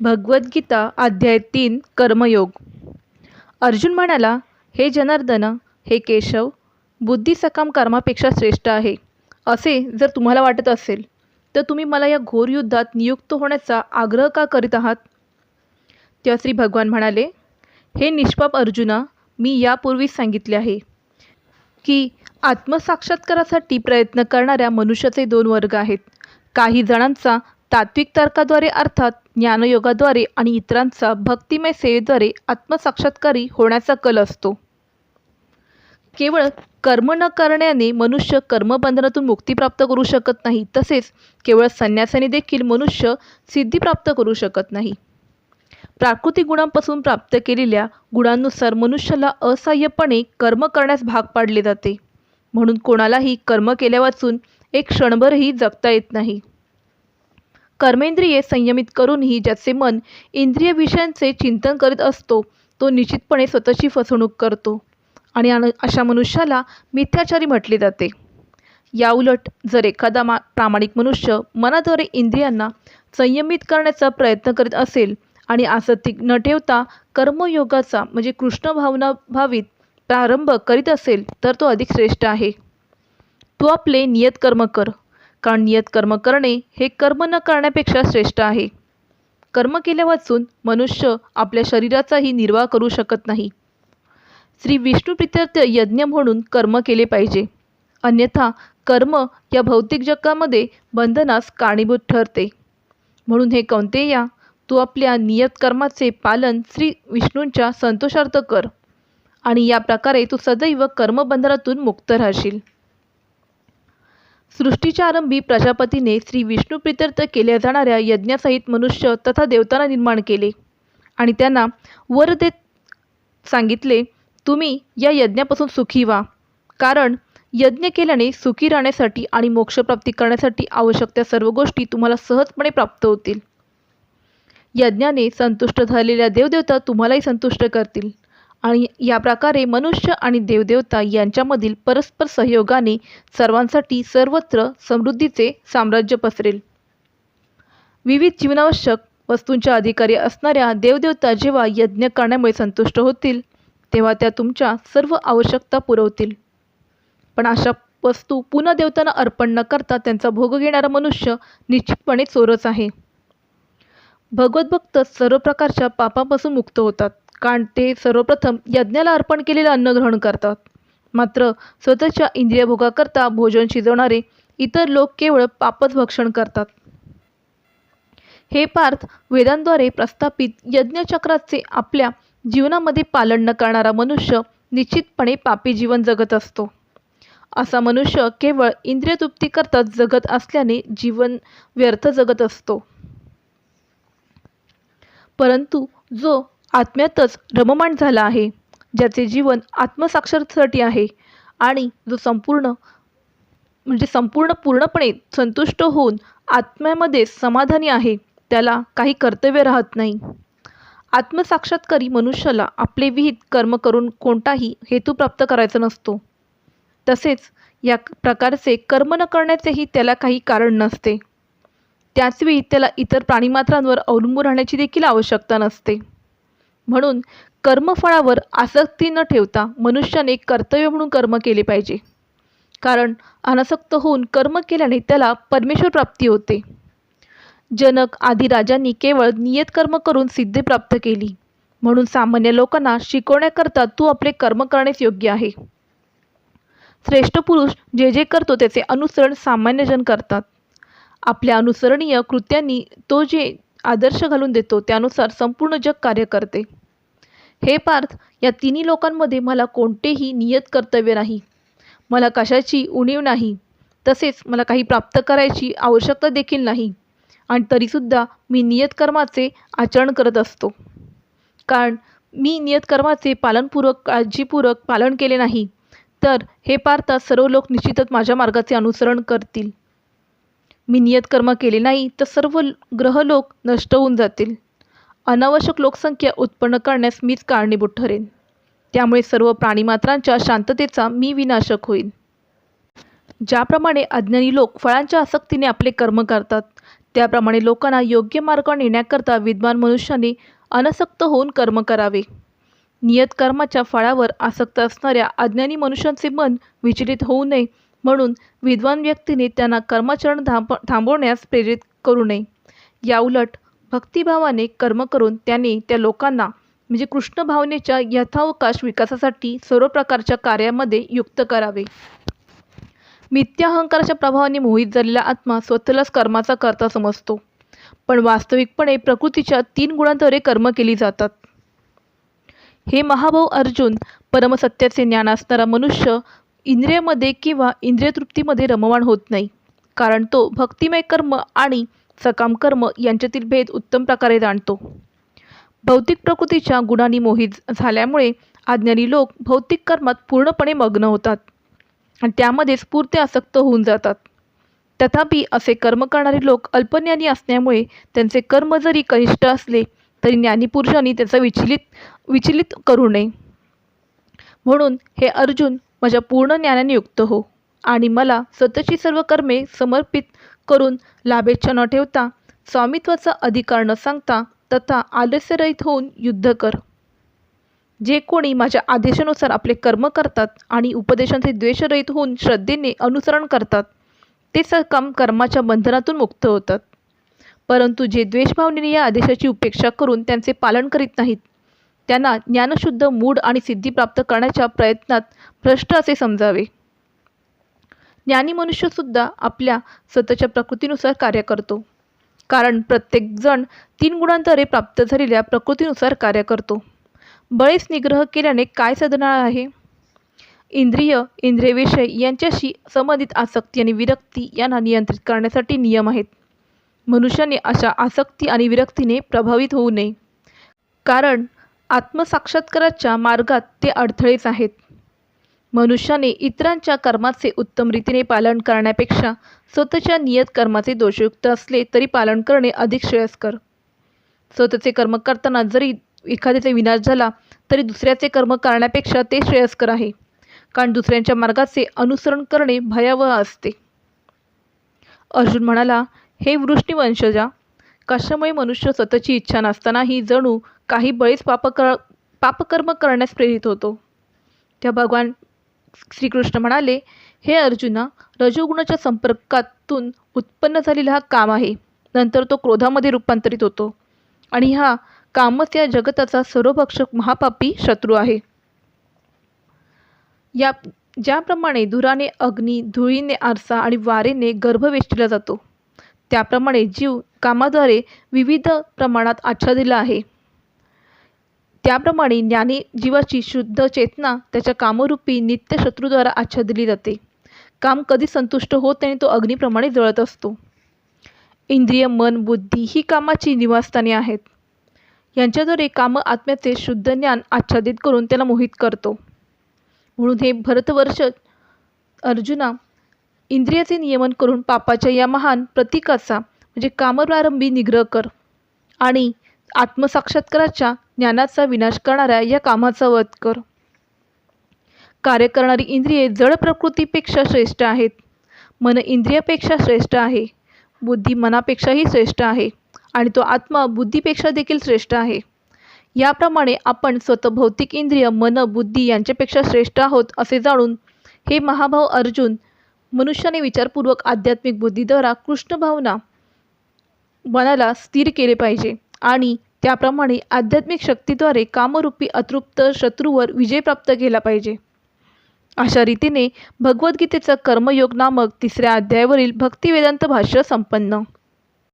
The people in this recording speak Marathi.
भगवद्गीता अध्याय तीन कर्मयोग. अर्जुन म्हणाला हे जनार्दन हे केशव बुद्धी सकाम कर्मापेक्षा श्रेष्ठ आहे. असे जर तुम्हाला वाटत असेल तर तुम्ही मला या घोर युद्धात नियुक्त होण्याचा आग्रह का करीत आहात? तेव्हा श्री भगवान म्हणाले हे निष्पाप अर्जुना मी यापूर्वीच सांगितले आहे की आत्मसाक्षात्कारासाठी प्रयत्न करणाऱ्या मनुष्याचे दोन वर्ग आहेत. काही जणांचा तात्विक तर्काद्वारे अर्थात ज्ञानयोगाद्वारे आणि इतरांचा भक्तिमय सेवेद्वारे आत्मसाक्षात्कारी होण्याचा कल असतो. केवळ कर्म न करण्याने मनुष्य कर्मबंधनातून मुक्ती प्राप्त करू शकत नाही तसेच केवळ संन्यासाने देखील मनुष्य सिद्धी प्राप्त करू शकत नाही. प्राकृतिक गुणांपासून प्राप्त केलेल्या गुणांनुसार मनुष्याला असहाय्यपणे कर्म करण्यास भाग पाडले जाते. म्हणून कोणालाही कर्म केल्यावाचून एक क्षणभरही जगता येत नाही. कर्मेंद्रिये संयमित करूनही ज्याचे मन इंद्रिय विषयांचे चिंतन करीत असतो तो निश्चितपणे स्वतःची फसवणूक करतो. आणि अन अशा मनुष्याला मिथ्याचारी म्हटले जाते. याउलट जर एखादा मा प्रामाणिक मनुष्य मनाद्वारे इंद्रियांना संयमित करण्याचा प्रयत्न करीत असेल आणि आसक्ती न ठेवता कर्मयोगाचा म्हणजे कृष्ण भावना भावित प्रारंभ करीत असेल तर तो अधिक श्रेष्ठ आहे. तू आपले नियत कर्म कर. कारण नियत कर्म करणे हे कर्म न करण्यापेक्षा श्रेष्ठ आहे. कर्म केल्या वाचून मनुष्य आपल्या शरीराचाही निर्वाह करू शकत नाही. श्री विष्णू प्रित्यर्थ यज्ञ म्हणून कर्म केले पाहिजे. अन्यथा कर्म या भौतिक जगामध्ये बंधनास कारणीभूत ठरते. म्हणून हे कौंतेया तू आपल्या नियत कर्माचे पालन श्री विष्णूंच्या संतोषार्थ कर आणि या प्रकारे तू सदैव कर्मबंधनातून मुक्त राहशील. सृष्टीच्या आरंभी प्रजापतीने श्री विष्णू प्रित्यर्थ केल्या जाणाऱ्या यज्ञासहित मनुष्य तथा देवतांना निर्माण केले. आणि त्यांना वर देत सांगितले तुम्ही या यज्ञापासून सुखी व्हा. कारण यज्ञ केल्याने सुखी राहण्यासाठी आणि मोक्षप्राप्ती करण्यासाठी आवश्यक त्या सर्व गोष्टी तुम्हाला सहजपणे प्राप्त होतील. यज्ञाने संतुष्ट झालेल्या देवदेवता तुम्हालाही संतुष्ट करतील. आणि या प्रकारे मनुष्य आणि देवदेवता यांच्यामधील परस्पर सहयोगाने सर्वांसाठी सर्वत्र समृद्धीचे साम्राज्य पसरेल. विविध जीवनावश्यक वस्तूंच्या अधिकारी असणाऱ्या देवदेवता जेव्हा यज्ञ करण्यामुळे संतुष्ट होतील तेव्हा त्या तुमच्या सर्व आवश्यकता पुरवतील. पण अशा वस्तू पुन्हा देवतांना अर्पण न करता त्यांचा भोग घेणारा मनुष्य निश्चितपणे चोरच आहे. भगवतभक्त सर्व प्रकारच्या पापापासून मुक्त होतात. कारण ते सर्वप्रथम यज्ञाला अर्पण केलेलं अन्न ग्रहण करतात. मात्र स्वतःच्या इंद्रियभोगाकरता भोजन शिजवणारे इतर लोक केवळ पापच भक्षण करतात. हे पार्थ वेदांद्वारे प्रस्थापित यज्ञचक्राचे आपल्या जीवनामध्ये पालन न करणारा मनुष्य निश्चितपणे पापी जीवन जगत असतो. असा मनुष्य केवळ इंद्रियतृप्तीकरताच जगत असल्याने जीवन व्यर्थ जगत असतो. परंतु जो आत्म्यातच रममाण झाला आहे. ज्याचे जीवन आत्मसाक्षरसाठी आहे. आणि जो संपूर्ण म्हणजे संपूर्ण पूर्णपणे संतुष्ट होऊन आत्म्यामध्ये समाधानी आहे त्याला काही कर्तव्य राहत नाही. आत्मसाक्षात्कारी मनुष्याला आपले विहित कर्म करून कोणताही हेतू प्राप्त करायचा नसतो. तसेच या प्रकारचे कर्म न करण्याचेही त्याला काही कारण नसते. त्याचवेळी त्याला इतर प्राणीमात्रांवर अवलंबून राहण्याची देखील आवश्यकता नसते. म्हणून कर्मफळावर आसक्ती न ठेवता मनुष्याने कर्तव्य म्हणून कर्म केले पाहिजे. कारण अनासक्त होऊन कर्म केल्याने त्याला परमेश्वर प्राप्ती होते. जनक आदी राजांनी केवळ नियत कर्म करून सिद्धी प्राप्त केली. म्हणून सामान्य लोकांना शिकवण्याकरता तू आपले कर्म करण्यास योग्य आहे. श्रेष्ठ पुरुष जे जे करतो त्याचे अनुसरण सामान्यजन करतात. आपल्या अनुसरणीय कृत्यांनी तो जे आदर्श घालून देतो त्यानुसार संपूर्ण जग कार्य करते. हे पार्थ या तिन्ही लोकांमध्ये मला कोणतेही नियत कर्तव्य नाही. मला कशाची उणीव नाही. तसेच मला काही प्राप्त करायची आवश्यकता देखील नाही. आणि तरीसुद्धा मी नियतकर्माचे आचरण करत असतो. कारण मी नियतकर्माचे पालनपूर्वक काळजीपूर्वक पालन केले नाही तर हे पार्थ सर्व लोक निश्चितच माझ्या मार्गाचे अनुसरण करतील. मी नियतकर्म केले नाही तर सर्व ग्रहलोक नष्ट होऊन जातील. अनावश्यक लोकसंख्या उत्पन्न करण्यास मीच कारणीभूत ठरेन. त्यामुळे सर्व प्राणीमात्रांच्या शांततेचा मी विनाशक होईल ज्याप्रमाणे अज्ञानी लोक फळांच्या आसक्तीने आपले कर्म करतात त्याप्रमाणे लोकांना योग्य मार्गावर नेण्याकरता विद्वान मनुष्याने अनासक्त होऊन कर्म करावे. नियत कर्माच्या फळावर आसक्त असणाऱ्या अज्ञानी मनुष्यांचे मन विचलित होऊ नये म्हणून विद्वान व्यक्तीने त्यांना कर्माचरण थांब थांबवण्यास प्रेरित करू नये. याउलट भक्तिभावाने कर्म करून त्याने त्या लोकांना म्हणजे कृष्ण भावनेच्या यथावकाश विकासासाठी सर्व प्रकारच्या कार्यामध्ये युक्त करावे. मिथ्या अहंकाराच्या प्रभावाने मोहित झालेला आत्मा स्वतःलाच कर्माचा करता समजतो. पण वास्तविकपणे प्रकृतीच्या तीन गुणांद्वारे कर्म केली जातात. हे महाभाऊ अर्जुन परमसत्याचे ज्ञान असणारा मनुष्य इंद्रियमध्ये किंवा इंद्रियतृप्तीमध्ये रममाण होत नाही. कारण तो भक्तिमय कर्म आणि सकाम कर्म यांच्यातील भेद उत्तम प्रकारे जाणतो. भौतिक प्रकृतीच्या गुणांनी मोहित झाल्यामुळे अज्ञानी लोक भौतिक कर्मात पूर्णपणे मग्न होतात आणि त्यामध्ये स्फूर्ते आसक्त होऊन जातात. तथापि असे कर्म करणारे लोक अल्पज्ञानी असल्यामुळे त्यांचे कर्म जरी कनिष्ठ असले तरी ज्ञानीपुरुषांनी त्याचा विचलित विचलित करू नये. म्हणून हे अर्जुन माझ्या पूर्ण ज्ञानाने युक्त हो. आणि मला स्वतःची सर्व कर्मे समर्पित करून लाभेच्छा न ठेवता स्वामित्वाचा अधिकार न सांगता तथा आलस्यरहित होऊन युद्ध कर. जे कोणी माझ्या आदेशानुसार आपले कर्म करतात आणि उपदेशांचे द्वेषरहित होऊन श्रद्धेने अनुसरण करतात ते सकाम कर्माच्या बंधनातून मुक्त होतात. परंतु जे द्वेषभावनेने या आदेशाची उपेक्षा करून त्यांचे पालन करीत नाहीत त्यांना ज्ञानशुद्ध मूड आणि सिद्धी प्राप्त करण्याच्या प्रयत्नात भ्रष्ट असे समजावे. ज्ञानी मनुष्यसुद्धा आपल्या स्वतःच्या प्रकृतीनुसार कार्य करतो. कारण प्रत्येकजण तीन गुणांद्वारे प्राप्त झालेल्या प्रकृतीनुसार कार्य करतो. बळीच निग्रह केल्याने काय साधणार आहे? इंद्रिय इंद्रियविषय यांच्याशी संबंधित आसक्ती आणि विरक्ती यांना नियंत्रित करण्यासाठी नियम आहेत. मनुष्याने अशा आसक्ती आणि विरक्तीने प्रभावित होऊ नये. कारण आत्मसाक्षात्काराच्या मार्गात ते अडथळेच आहेत. मनुष्याने इतरांच्या कर्माचे उत्तम रीतीने पालन करण्यापेक्षा स्वतःच्या नियत कर्माचे दोषयुक्त असले तरी पालन करणे अधिक श्रेयस्कर. स्वतःचे कर्म करताना जरी एखाद्याचा विनाश झाला तरी दुसऱ्याचे कर्म करण्यापेक्षा ते श्रेयस्कर आहे. कारण दुसऱ्यांच्या मार्गाचे अनुसरण करणे भयावह असते. अर्जुन म्हणाला हे वृष्णीवंशजा कशामुळे मनुष्य स्वतःची इच्छा नसतानाही जणू काही बळीच पापकर पापकर्म करण्यास प्रेरित होतो. त्या भगवान श्रीकृष्ण म्हणाले हे अर्जुना रजोगुणाच्या संपर्कातून उत्पन्न झालेला हा काम आहे. नंतर तो क्रोधामध्ये रूपांतरित होतो. आणि हा कामच या जगताचा सर्वभक्षक महापापी शत्रू आहे. या ज्याप्रमाणे धुराने अग्नी धुळीने आरसा आणि वारेने गर्भवेष्टीला जातो त्याप्रमाणे जीव कामाद्वारे विविध प्रमाणात आच्छादिला आहे. त्याप्रमाणे ज्ञानी जीवाची शुद्ध चेतना त्याच्या कामरूपी नित्य शत्रूद्वारा आच्छादिली जाते. काम कधी संतुष्ट होत नाही तो अग्निप्रमाणे जळत असतो. इंद्रिय मन बुद्धी ही कामाची निवासस्थाने आहेत. यांच्याद्वारे काम आत्म्याचे शुद्ध ज्ञान आच्छादित करून त्याला मोहित करतो. म्हणून हे भरतवर्ष अर्जुना इंद्रियाचे नियमन करून पापाच्या या महान प्रतीकाचा म्हणजे कामप्रारंभी निग्रह कर. आणि आत्मसाक्षात्काराच्या ज्ञानाचा विनाश करणाऱ्या या कामाचा वध कर. कार्य करणारी इंद्रिये जड प्रकृतीपेक्षा श्रेष्ठ आहेत. मन इंद्रियापेक्षा श्रेष्ठ आहे. बुद्धी मनापेक्षाही श्रेष्ठ आहे. आणि तो आत्मा बुद्धीपेक्षा देखील श्रेष्ठ आहे. याप्रमाणे आपण स्वतः भौतिक इंद्रिय मन बुद्धी यांच्यापेक्षा श्रेष्ठ आहोत असे जाणून हे महाभाव अर्जुन मनुष्याने विचारपूर्वक आध्यात्मिक बुद्धीद्वारा कृष्ण भावना मनाला स्थिर केले पाहिजे. आणि त्याप्रमाणे आध्यात्मिक शक्तीद्वारे कामरूपी अतृप्त शत्रूवर विजय प्राप्त केला पाहिजे. अशा रीतीने भगवद्गीतेचा कर्मयोग नामक तिसऱ्या अध्यायावरील भक्तिवेदांत भाष्य संपन्न.